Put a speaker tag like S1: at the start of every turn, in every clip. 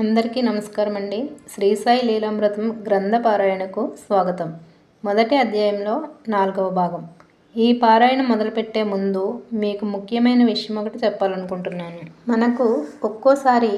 S1: అందరికీ నమస్కారం అండి శ్రీ సాయి లీలామృతం గ్రంథ పారాయణకు స్వాగతం. మొదటి అధ్యాయంలో నాలుగవ భాగం. ఈ పారాయణ మొదలుపెట్టే ముందు మీకు ముఖ్యమైన విషయం ఒకటి చెప్పాలనుకుంటున్నాను. మనకు ఒక్కోసారి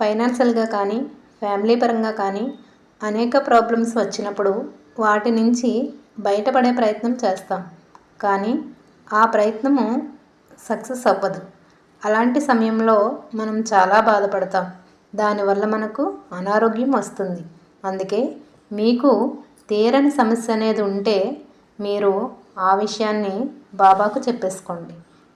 S1: ఫైనాన్షియల్గా కానీ ఫ్యామిలీ పరంగా కానీ అనేక ప్రాబ్లమ్స్ వచ్చినప్పుడు వాటి నుంచి బయటపడే ప్రయత్నం చేస్తాం. కానీ ఆ ప్రయత్నము సక్సెస్ అవ్వదు. అలాంటి సమయంలో మనం చాలా బాధపడతాం. దానివల్ల మనకు అనారోగ్యం వస్తుంది. అందుకే మీకు తీరని సమస్య అనేది ఉంటే మీరు ఆ విషయాన్ని బాబాకు చెప్పేసుకోండి.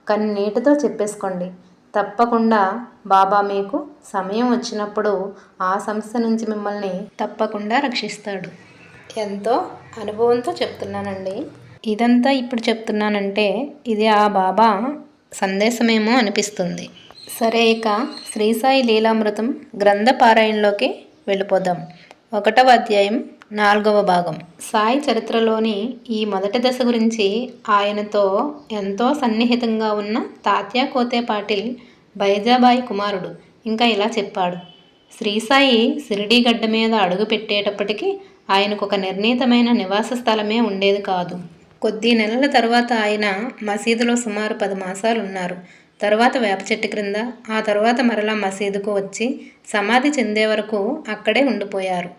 S1: కన్నీటితో చెప్పేసుకోండి. తప్పకుండా బాబా మీకు సమయం వచ్చినప్పుడు ఆ సమస్య నుంచి మిమ్మల్ని తప్పకుండా రక్షిస్తాడు. ఎంతో అనుభవంతో చెప్తున్నానండి. ఇదంతా ఇప్పుడు చెప్తున్నానంటే ఇది ఆ బాబా సందేశమేమో అనిపిస్తుంది. సరే ఇక శ్రీసాయి లీలామృతం గ్రంథపారాయణలోకి వెళ్ళిపోదాం. ఒకటవ అధ్యాయం నాలుగవ భాగం. సాయి చరిత్రలోని ఈ మొదటి దశ గురించి ఆయనతో ఎంతో సన్నిహితంగా ఉన్న తాత్యా కోతే పాటిల్ బైజాబాయి కుమారుడు ఇంకా ఇలా చెప్పాడు. శ్రీసాయి సిరిడి గడ్డ మీద అడుగు పెట్టేటప్పటికీ ఆయనకు ఒక నిర్ణీతమైన నివాస స్థలమే ఉండేది కాదు. కొద్ది నెలల తర్వాత ఆయన మసీదులో సుమారు పది మాసాలు ఉన్నారు తర్వాత వేప చెట్టు క్రింద ఆ తర్వాత మరలా మసీదుకు వచ్చి సమాధి చెందే వరకు అక్కడే ఉండిపోయారు.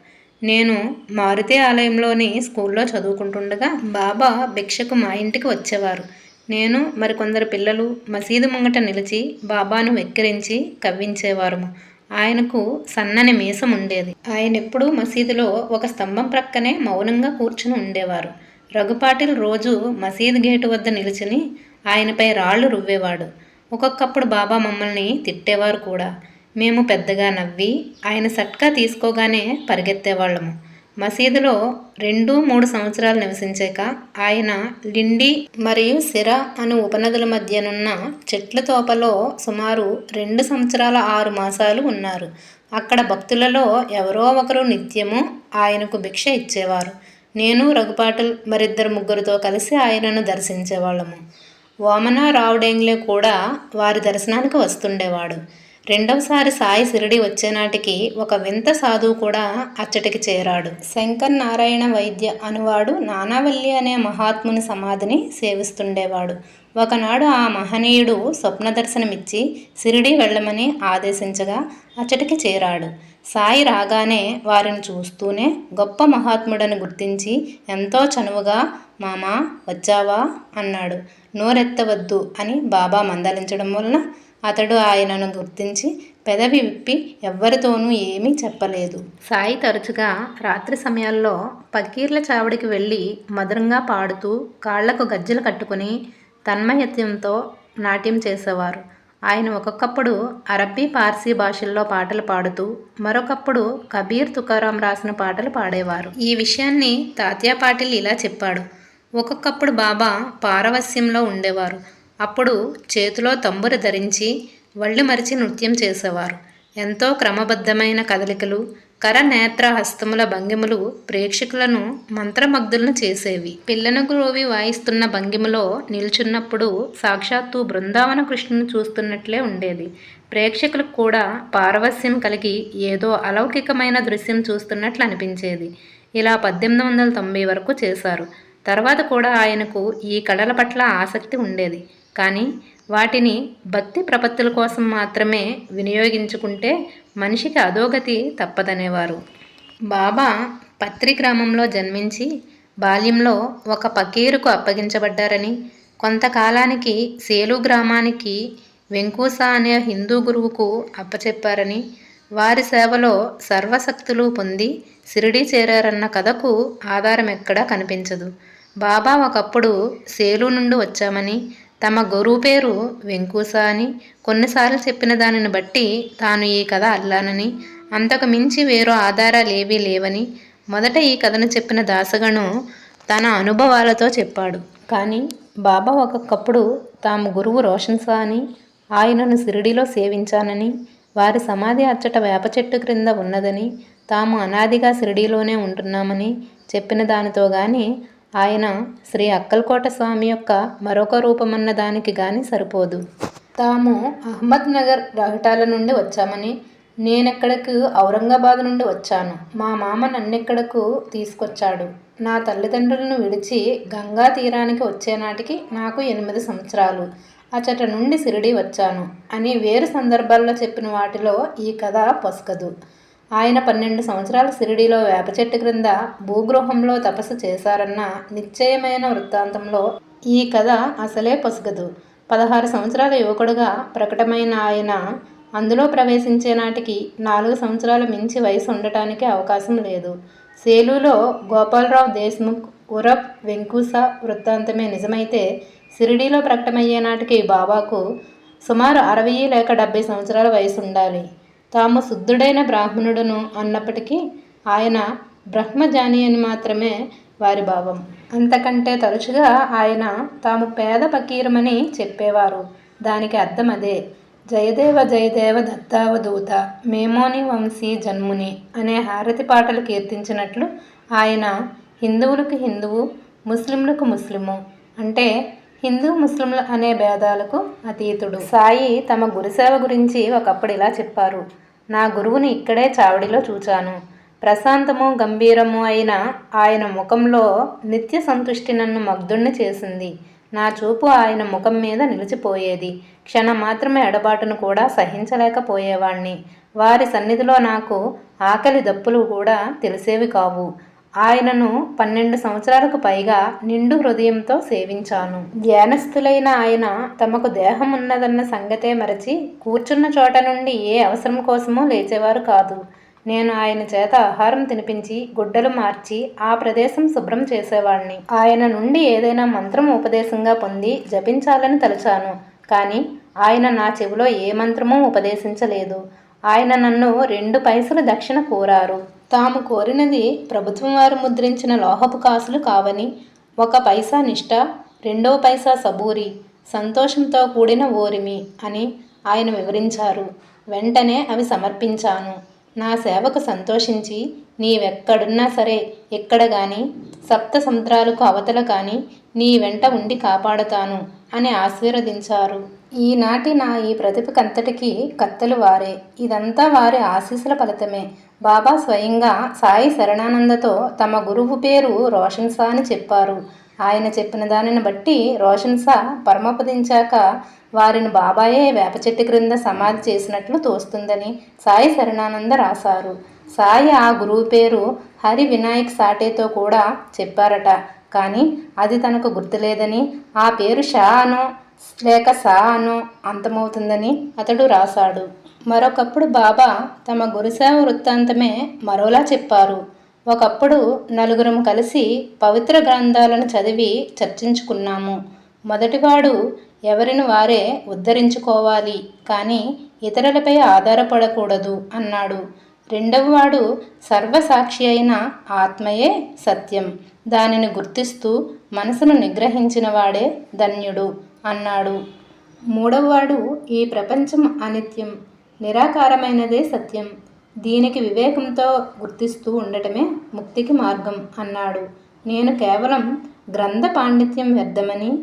S1: నేను మారుతి ఆలయంలోని స్కూల్లో చదువుకుంటుండగా బాబా భిక్షకు మా ఇంటికి వచ్చేవారు. నేను మరికొందరు పిల్లలు మసీదు ముంగట నిలిచి బాబాను వెక్కిరించి కవ్వించేవారము ఆయనకు సన్నని మీసం ఉండేది. ఆయన ఎప్పుడూ మసీదులో ఒక స్తంభం ప్రక్కనే మౌనంగా కూర్చుని ఉండేవారు. రఘుపాటిల్ రోజు మసీదు గేటు వద్ద నిలిచిని ఆయనపై రాళ్ళు రువ్వేవాడు. ఒక్కొక్కప్పుడు బాబా మమ్మల్ని తిట్టేవారు కూడా. మేము పెద్దగా నవ్వి ఆయన సట్కా తీసుకోగానే పరిగెత్తేవాళ్ళము. మసీదులో రెండు మూడు సంవత్సరాలు నివసించాక ఆయన లిండి మరియు సిర అను ఉపనదుల మధ్యనున్న చెట్ల తోపలో సుమారు రెండు సంవత్సరాల ఆరు మాసాలు ఉన్నారు. అక్కడ భక్తులలో ఎవరో ఒకరు నిత్యము ఆయనకు భిక్ష ఇచ్చేవారు. నేను రఘుపాటల్ మరిద్దరు ముగ్గురితో కలిసి ఆయనను దర్శించేవాళ్ళము. వామన రావుడేంగ్లే కూడా వారి దర్శనానికి వస్తుండేవాడు. రెండవసారి సాయి సిరిడి వచ్చేనాటికి ఒక వింత సాధువు కూడా అచ్చటికి చేరాడు. శంకర్ నారాయణ వైద్య అనువాడు నానావల్లి అనే మహాత్ముని సమాధిని సేవిస్తుండేవాడు. ఒకనాడు ఆ మహనీయుడు స్వప్న దర్శనమిచ్చి సిరిడి వెళ్ళమని ఆదేశించగా అచ్చటికి చేరాడు. సాయి రాగానే వారిని చూస్తూనే గొప్ప మహాత్ముడని గుర్తించి ఎంతో చనువుగా మామా వచ్చావా అన్నాడు. నోరెత్తవద్దు అని బాబా మందలించడం వలన అతడు ఆయనను గుర్తించి పెదవి విప్పి ఎవ్వరితోనూ ఏమీ చెప్పలేదు. సాయి తరచుగా రాత్రి సమయాల్లో పకీర్ల చావడికి వెళ్ళి మధురంగా పాడుతూ కాళ్ళకు గజ్జలు కట్టుకుని తన్మయత్యంతో నాట్యం చేసేవారు. ఆయన ఒక్కొక్కప్పుడు అరబ్బీ పార్సీ భాషల్లో పాటలు పాడుతూ మరొకప్పుడు కబీర్ తుకారాం రాసిన పాటలు పాడేవారు. ఈ విషయాన్ని తాత్యా పాటిల్ ఇలా చెప్పాడు. ఒక్కొక్కప్పుడు బాబా పారవస్యంలో ఉండేవారు. అప్పుడు చేతిలో తంబుర ధరించి వళ్ళు మరిచి నృత్యం చేసేవారు. ఎంతో క్రమబద్ధమైన కదలికలు కర నేత్ర హస్తముల భంగిమలు ప్రేక్షకులను మంత్రమగ్ధులను చేసేవి. పిల్లన గ్రోవి వాయిస్తున్న భంగిమలో నిల్చున్నప్పుడు సాక్షాత్తు బృందావన కృష్ణుని చూస్తున్నట్లే ఉండేది. ప్రేక్షకులకు కూడా పారవస్యం కలిగి ఏదో అలౌకికమైన దృశ్యం చూస్తున్నట్లు అనిపించేది. ఇలా పద్దెనిమిది వందల తొంభై వరకు చేశారు. తర్వాత కూడా ఆయనకు ఈ కళల పట్ల ఆసక్తి ఉండేది. కానీ వాటిని భక్తి ప్రపత్తుల కోసం మాత్రమే వినియోగించుకుంటే మనిషికి అధోగతి తప్పదనేవారు. బాబా పత్రి గ్రామంలో జన్మించి బాల్యంలో ఒక పకీరుకు అప్పగించబడ్డారని కొంతకాలానికి సేలు గ్రామానికి వెంకూస అనే హిందూ గురువుకు అప్పచెప్పారని వారి సేవలో సర్వశక్తులు పొంది సిరిడి చేరారన్న కథకు ఆధారం ఎక్కడా కనిపించదు. బాబా ఒకప్పుడు సేలు నుండి వచ్చామని తమ గురువు పేరు వెంకూస అని కొన్నిసార్లు చెప్పిన దానిని బట్టి తాను ఈ కథ అల్లానని అంతకు మించి వేరు ఆధారాలు ఏవీ లేవని మొదట ఈ కథను చెప్పిన దాసగను తన అనుభవాలతో చెప్పాడు. కానీ బాబా ఒక్కొక్కప్పుడు తాము గురువు రోషన్ సా అని ఆయనను సిరిడిలో సేవించానని వారి సమాధి అచ్చట వేప చెట్టు క్రింద ఉన్నదని తాము అనాదిగా సిరిడిలోనే ఉంటున్నామని చెప్పిన దానితో గాని ఆయన శ్రీ అక్కల్కోట స్వామి యొక్క మరొక రూపమన్న దానికి గాని సరిపోదు. తాము అహ్మద్నగర్ రహటాల నుండి వచ్చామని నేనెక్కడకు ఔరంగాబాద్ నుండి వచ్చాను. మా మామ నన్నెక్కడకు తీసుకొచ్చాడు. నా తల్లిదండ్రులను విడిచి గంగా తీరానికి వచ్చేనాటికి నాకు ఎనిమిది సంవత్సరాలు. అచట నుండి సిరిడి వచ్చాను. అని వేరు సందర్భాల్లో చెప్పిన వాటిలో ఈ కథ పొసకదు. ఆయన పన్నెండు సంవత్సరాల సిరిడిలో వేప చెట్టు క్రింద భూగృహంలో తపస్సు చేశారన్న నిశ్చయమైన వృత్తాంతంలో ఈ కథ అసలే పొసగదు. పదహారు సంవత్సరాల యువకుడుగా ప్రకటమైన ఆయన అందులో ప్రవేశించే నాటికి నాలుగు సంవత్సరాలు మించి వయసు ఉండటానికి అవకాశం లేదు. సేలులో గోపాలరావు దేశ్ముఖ్ ఉరఫ్ వెంకూస వృత్తాంతమే నిజమైతే సిరిడీలో ప్రకటమయ్యే నాటికి బాబాకు సుమారు అరవై లేక డెబ్బై సంవత్సరాల వయసు ఉండాలి. తాము శుద్ధుడైన బ్రాహ్మణుడును అన్నప్పటికీ ఆయన బ్రహ్మజాని అని మాత్రమే వారి భావం. అంతకంటే తరచుగా ఆయన తాము పేద పకీరమని చెప్పేవారు. దానికి అర్థం అదే. జయదేవ జయదేవ దత్తావధూత మేమోని వంశీ జన్ముని అనే హారతి పాటలు కీర్తించినట్లు ఆయన హిందువులకు హిందువు ముస్లింలకు ముస్లిము అంటే హిందూ ముస్లింలు అనే భేదాలకు అతీతుడు. సాయి తమ గురుసేవ గురించి ఒకప్పుడు ఇలా చెప్పారు. నా గురువుని ఇక్కడే చావడిలో చూచాను. ప్రశాంతము గంభీరము అయిన ఆయన ముఖంలో నిత్య సంతుష్టి నన్ను మగ్ధుణ్ణి చేసింది. నా చూపు ఆయన ముఖం మీద నిలిచిపోయేది. క్షణం మాత్రమే ఎడబాటును కూడా సహించలేకపోయేవాణ్ణి. వారి సన్నిధిలో నాకు ఆకలి దప్పులు కూడా తెలిసేవి కావు. ఆయనను పన్నెండు సంవత్సరాలకు పైగా నిండు హృదయంతో సేవించాను. ధ్యానస్థులైన ఆయన తమకు దేహం ఉన్నదన్న సంగతే మరచి కూర్చున్న చోట నుండి ఏ అవసరం కోసమో లేచేవారు కాదు. నేను ఆయన చేత ఆహారం తినిపించి గుడ్డలు మార్చి ఆ ప్రదేశం శుభ్రం చేసేవాణ్ణి. ఆయన నుండి ఏదైనా మంత్రం ఉపదేశంగా పొంది జపించాలని తలచాను. కానీ ఆయన నా చెవిలో ఏ మంత్రమూ ఉపదేశించలేదు. ఆయన నన్ను రెండు పైసలు దక్షిణ కోరారు. తాము కోరినది ప్రభుత్వం వారు ముద్రించిన లోహపు కాసులు కావని ఒక పైసా నిష్ట రెండో పైసా సబూరి సంతోషంతో కూడిన ఓరిమి అని ఆయన వివరించారు. వెంటనే అవి సమర్పించాను. నా సేవకు సంతోషించి నీవెక్కడున్నా సరే ఎక్కడ గాని సప్త సముద్రాలకు అవతల కానీ నీ వెంట ఉండి కాపాడుతాను అని ఆశీర్వదించారు. ఈనాటి నా ఈ ప్రతిభకంతటికీ కత్తలు వారే. ఇదంతా వారి ఆశీస్సుల ఫలితమే. బాబా స్వయంగా సాయి శరణానందతో తమ గురువు పేరు రోషన్సా అని చెప్పారు. ఆయన చెప్పిన దానిని బట్టి రోషన్సా పరమపదించాక వారిని బాబాయే వేప చెట్టు క్రింద సమాధి చేసినట్లు తోస్తుందని సాయి శరణానంద రాశారు. సాయి ఆ గురువు పేరు హరి వినాయక్ సాటేతో కూడా చెప్పారట. కానీ అది తనకు గుర్తులేదని ఆ పేరు షా అనో లేక సా అనో అంతమవుతుందని అతడు రాశాడు. మరొకప్పుడు బాబా తమ గురుసేవ వృత్తాంతమే మరోలా చెప్పారు. ఒకప్పుడు నలుగురం కలిసి పవిత్ర గ్రంథాలను చదివి చర్చించుకున్నాము. మొదటివాడు ఎవరిని వారే ఉద్ధరించుకోవాలి కానీ ఇతరులపై ఆధారపడకూడదు అన్నాడు. రెండవవాడు సర్వసాక్షి అయిన ఆత్మయే సత్యం. దానిని గుర్తిస్తూ మనసును నిగ్రహించిన వాడే ధన్యుడు అన్నాడు. మూడవవాడు ఈ ప్రపంచం అనిత్యం. నిరాకారమైనదే సత్యం. దీనికి వివేకంతో గుర్తిస్తూ ఉండటమే ముక్తికి మార్గం అన్నాడు. నేను కేవలం గ్రంథ పాండిత్యం వ్యర్థమని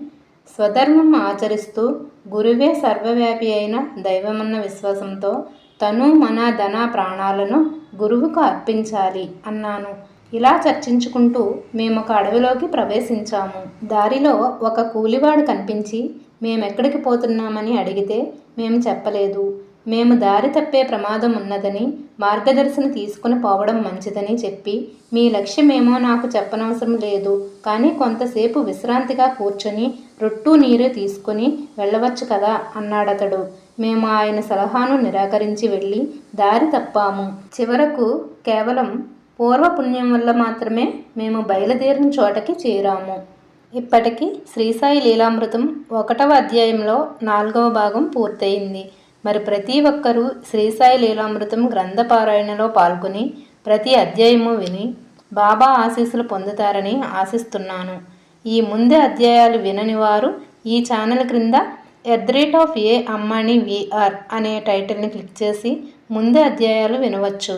S1: స్వధర్మం ఆచరిస్తూ గురువే సర్వవ్యాపి అయిన దైవమన్న విశ్వాసంతో తను మన ధన ప్రాణాలను గురువుకు అర్పించాలి అన్నాను. ఇలా చర్చించుకుంటూ మేము ఒక అడవిలోకి ప్రవేశించాము. దారిలో ఒక కూలివాడు కనిపించి మేమెక్కడికి పోతున్నామని అడిగితే మేము చెప్పలేదు. మేము దారి తప్పే ప్రమాదం ఉన్నదని మార్గదర్శన తీసుకుని పోవడం మంచిదని చెప్పి మీ లక్ష్యమేమో నాకు చెప్పనవసరం లేదు. కానీ కొంతసేపు విశ్రాంతిగా కూర్చొని రొట్టు నీరు తీసుకుని వెళ్ళవచ్చు కదా అన్నాడతడు. మేము ఆయన సలహాను నిరాకరించి వెళ్ళి దారి తప్పాము. చివరకు కేవలం పూర్వపుణ్యం వల్ల మాత్రమే మేము బయలుదేరిన చోటకి చేరాము. ఇప్పటికీ శ్రీసాయి లీలామృతం ఒకటవ అధ్యాయంలో నాలుగవ భాగం పూర్తయింది. మరి ప్రతి ఒక్కరూ శ్రీసాయి లీలామృతం గ్రంథపారాయణలో పాల్గొని ప్రతి అధ్యాయము విని బాబా ఆశీస్సులు పొందుతారని ఆశిస్తున్నాను. ఈ ముందే అధ్యాయాలు వినని వారు ఈ ఛానల్ క్రింద at rate of a Ammani VR అనే టైటిల్ని క్లిక్ చేసి ముందే అధ్యాయాలు వినవచ్చు.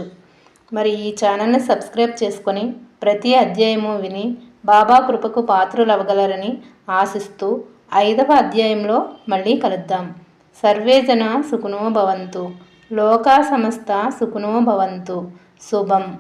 S1: మరి ఈ ఛానల్ని సబ్స్క్రైబ్ చేసుకొని ప్రతి అధ్యాయము విని బాబా కృపకు పాత్రులవ్వగలరని ఆశిస్తూ ఐదవ అధ్యాయంలో మళ్ళీ కలుద్దాం. సర్వేజన సుఖనో భవంతు. లోకా సమస్త సుఖనో భవంతు. శుభం.